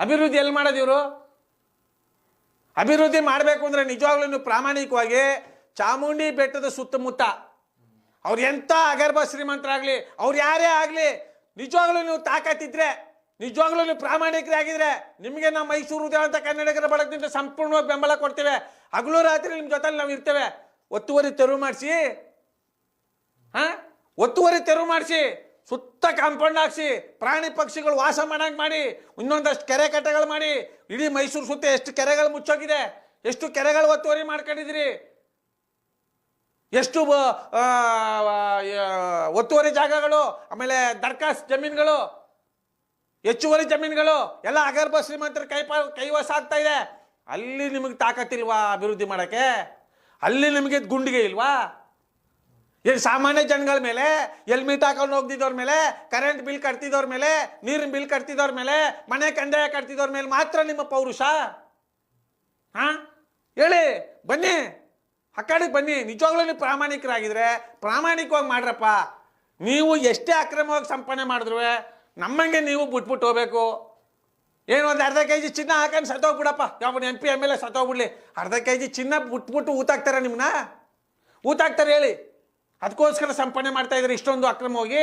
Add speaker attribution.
Speaker 1: ಅಭಿವೃದ್ಧಿ ಎಲ್ಲಿ ಮಾಡೋದು ಇವರು? ಅಭಿವೃದ್ಧಿ ಮಾಡಬೇಕು ಅಂದರೆ ನಿಜವಾಗ್ಲೂ ನೀವು ಪ್ರಾಮಾಣಿಕವಾಗಿ ಚಾಮುಂಡಿ ಬೆಟ್ಟದ ಸುತ್ತಮುತ್ತ ಅವ್ರು ಎಂಥ ಅಗರ್ಭ ಶ್ರೀಮಂತರಾಗಲಿ, ಅವ್ರು ಯಾರೇ ಆಗಲಿ, ನಿಜವಾಗ್ಲೂ ನೀವು ತಾಕತ್ತಿದ್ರೆ, ನಿಜವಾಗ್ಲೂ ನೀವು ಪ್ರಾಮಾಣಿಕರೇ ಆಗಿದ್ರೆ ನಿಮಗೆ ನಾವು ಮೈಸೂರು ಉದಯವಂತ ಕನ್ನಡಿಗರ ಬಳಗದಿಂದ ಸಂಪೂರ್ಣವಾಗಿ ಬೆಂಬಲ ಕೊಡ್ತೇವೆ. ಹಗಲು ರಾತ್ರಿ ನಿಮ್ಮ ಜೊತೆಲಿ ನಾವು ಇರ್ತೇವೆ. ಒತ್ತುವರಿ ತೆರವು ಮಾಡಿಸಿ, ಹಾಂ? ಒತ್ತುವರಿ ತೆರವು ಮಾಡಿಸಿ. ಸುತ್ತ ಕಾಂಪೌಂಡ್ ಹಾಕ್ಸಿ ಪ್ರಾಣಿ ಪಕ್ಷಿಗಳು ವಾಸ ಮಾಡಂಗೆ ಮಾಡಿ, ಇನ್ನೊಂದಷ್ಟು ಕೆರೆ ಕಟ್ಟೆಗಳು ಮಾಡಿ, ಇಡೀ ಮೈಸೂರು ಸುತ್ತ ಎಷ್ಟು ಕೆರೆಗಳು ಮುಚ್ಚೋಗಿದೆ, ಎಷ್ಟು ಕೆರೆಗಳು ಒತ್ತುವರಿ ಮಾಡ್ಕೊಂಡಿದ್ರಿ ಎಷ್ಟು ಒತ್ತುವರಿ ಜಾಗಗಳು, ಆಮೇಲೆ ದರ್ಕಾಸ್ ಜಮೀನುಗಳು, ಹೆಚ್ಚುವರಿ ಜಮೀನುಗಳು, ಎಲ್ಲ ಅಗರ್ಭ ಶ್ರೀಮಂತರ ಕೈ ಕೈವಾಸ ಆಗ್ತಾ ಇದೆ. ಅಲ್ಲಿ ನಿಮಗೆ ತಾಕತ್ತಿಲ್ವಾ ಅಭಿವೃದ್ಧಿ ಮಾಡೋಕ್ಕೆ? ಅಲ್ಲಿ ನಿಮಗೆ ಗುಂಡಿಗೆ ಇಲ್ವಾ? ಏನು ಸಾಮಾನ್ಯ ಜನಗಳ ಮೇಲೆ ಎಲ್ಮಿಟ್ ಹಾಕೊಂಡು ಹೋಗ್ತಿದ್ದವ್ರ ಮೇಲೆ ಕರೆಂಟ್ ಬಿಲ್ ಕಟ್ತಿದ್ದವ್ರ ಮೇಲೆ, ನೀರಿನ ಬಿಲ್ ಕಟ್ತಿದ್ದವ್ರ ಮೇಲೆ, ಮನೆ ಕಂದಾಯ ಕಟ್ತಿದ್ದವ್ರ ಮೇಲೆ ಮಾತ್ರ ನಿಮ್ಮ ಪೌರುಷ? ಹಾಂ? ಹೇಳಿ, ಬನ್ನಿ. ಆ ಕಡೆ ಬನ್ನಿ. ನಿಜವಾಗ್ಲೂ ನೀವು ಪ್ರಾಮಾಣಿಕರಾಗಿದ್ರೆ, ಪ್ರಾಮಾಣಿಕವಾಗಿ ಮಾಡ್ರಪ್ಪ. ನೀವು ಎಷ್ಟೇ ಅಕ್ರಮವಾಗಿ ಸಂಪಾದನೆ ಮಾಡಿದ್ರು, ನಮ್ಮಂಗೆ ನೀವು ಬಿಟ್ಬಿಟ್ಟು ಹೋಗ್ಬೇಕು. ಏನು, ಒಂದು ಅರ್ಧ ಕೆ ಜಿ ಚಿನ್ನ ಹಾಕೊಂಡು ಸತ್ತೋಗ್ಬಿಡಪ್ಪ. ಯಾವ M P M L A ಸತ್ತೋಗ್ಬಿಡ್ಲಿ. ಅರ್ಧ ಕೆ ಜಿ ಚಿನ್ನ ಬಿಟ್ಬಿಟ್ಟು ಊತಾಕ್ತಾರ ನಿಮ್ಮನ್ನ ಊತಾಕ್ತಾರೆ ಹೇಳಿ. ಅದಕ್ಕೋಸ್ಕರ ಸಂಪಾದನೆ ಮಾಡ್ತಾ ಇದ್ದಾರೆ. ಇಷ್ಟೊಂದು ಅಕ್ರಮವಾಗಿ